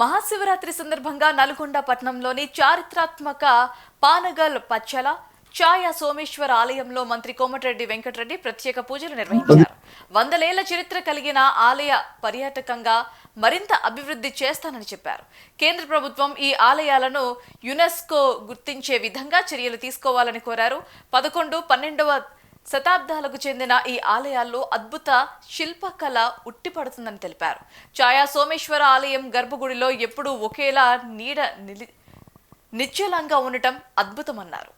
మహాశివరాత్రి సందర్భంగా నల్గొండ పట్టణంలోని చారిత్రాత్మక పానగల్ పచ్చల ఛాయా సోమేశ్వర ఆలయంలో మంత్రి కోమటిరెడ్డి వెంకటరెడ్డి ప్రత్యేక పూజలు నిర్వహించారు. వందలేళ్ళ చరిత్ర కలిగిన ఆలయ పర్యాటకంగా మరింత అభివృద్ధి చేస్తానని చెప్పారు. కేంద్ర ప్రభుత్వం ఈ ఆలయాలను యునెస్కో గుర్తించే విధంగా చర్యలు తీసుకోవాలని కోరారు. పదకొండు పన్నెండవ శతాబ్దాలకు చెందిన ఈ ఆలయాల్లో అద్భుత శిల్పకళ ఉట్టిపడుతుందని తెలిపారు. ఛాయా సోమేశ్వర ఆలయం గర్భగుడిలో ఎప్పుడూ ఒకేలా నీడ నిలి నిశ్చలంగా ఉండటం అద్భుతమన్నారు.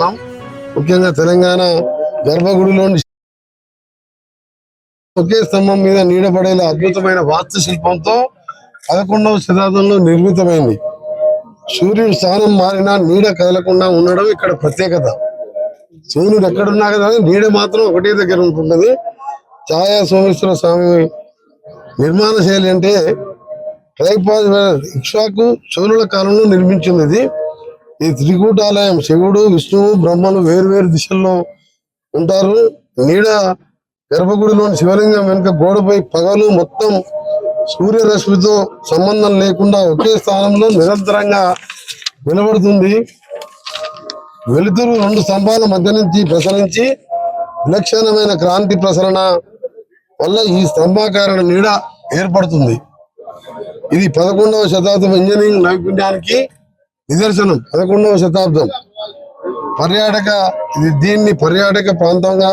చేస్తున్నాం. ముఖ్యంగా తెలంగాణ గర్భగుడిలోని ఒకే స్తంభం మీద నీడపడేలా అద్భుతమైన వాస్తు శిల్పంతో పదకొండవ శతాబ్దంలో నిర్మితమైంది. సూర్యుడు స్థానం మారినా నీడ కదలకుండా ఉండడం ఇక్కడ ప్రత్యేకత. సూర్యుడు ఎక్కడున్నా కదా నీడ మాత్రం ఒకటే దగ్గర ఉంటున్నది. ఛాయా సోమేశ్వర స్వామి నిర్మాణ శైలి అంటే ట్రైపాజ్ ఇక్షాకు చోళుల కాలంలో నిర్మించింది ఇది ఈ త్రికూటాలయం శివుడు విష్ణువు బ్రహ్మలు వేరు వేరు దిశల్లో ఉంటారు. నీడ గర్భగుడిలోని శివలింగం వెనుక గోడపై పగలు మొత్తం సూర్యరశ్మితో సంబంధం లేకుండా ఒకే స్థానంలో నిరంతరంగా నిలబడుతుంది. వెలుతురు రెండు స్తంభాల మధ్య నుంచి ప్రసరించి విలక్షణమైన క్రాంతి ప్రసరణ వల్ల ఈ స్తంభాకారణ నీడ ఏర్పడుతుంది. ఇది పదకొండవ శతాబ్దం ఇంజనీరింగ్ నైపుణ్యానికి నిదర్శనం పదకొండవ శతాబ్దం. పర్యాటక ఇది దీన్ని పర్యాటక ప్రాంతంగా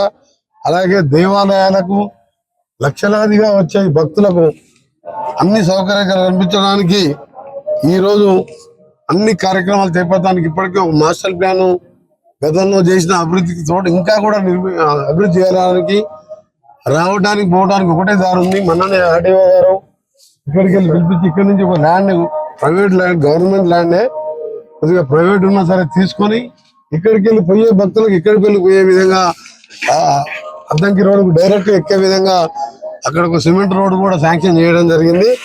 అలాగే దేవాలయాలకు లక్షలాదిగా వచ్చే భక్తులకు అన్ని సౌకర్యాలు కల్పించడానికి ఈ రోజు అన్ని కార్యక్రమాలు చేపట్టడానికి ఇప్పటికే ఒక మాస్టర్ ప్లాన్ గతంలో చేసిన అభివృద్ధికి తోడు ఇంకా కూడా నిర్మి అభివృద్ధి చేయడానికి రావడానికి పోవడానికి ఒకటే దారి ఉంది. మొన్ననే ఆర్డీఓ గారు ఇక్కడికి వెళ్ళి పిలిపించి ఇక్కడి నుంచి ఒక ల్యాండ్ ప్రైవేట్ ల్యాండ్ గవర్నమెంట్ ల్యాండే కొద్దిగా ప్రైవేట్ ఉన్నా సరే తీసుకొని ఇక్కడికి వెళ్ళి పోయే భక్తులకు ఇక్కడికి వెళ్ళి పోయే విధంగా ఆ అద్దంకి రోడ్డుకు డైరెక్ట్ ఎక్కే విధంగా అక్కడ ఒక సిమెంట్ రోడ్ కూడా శాంక్షన్ చేయడం జరిగింది.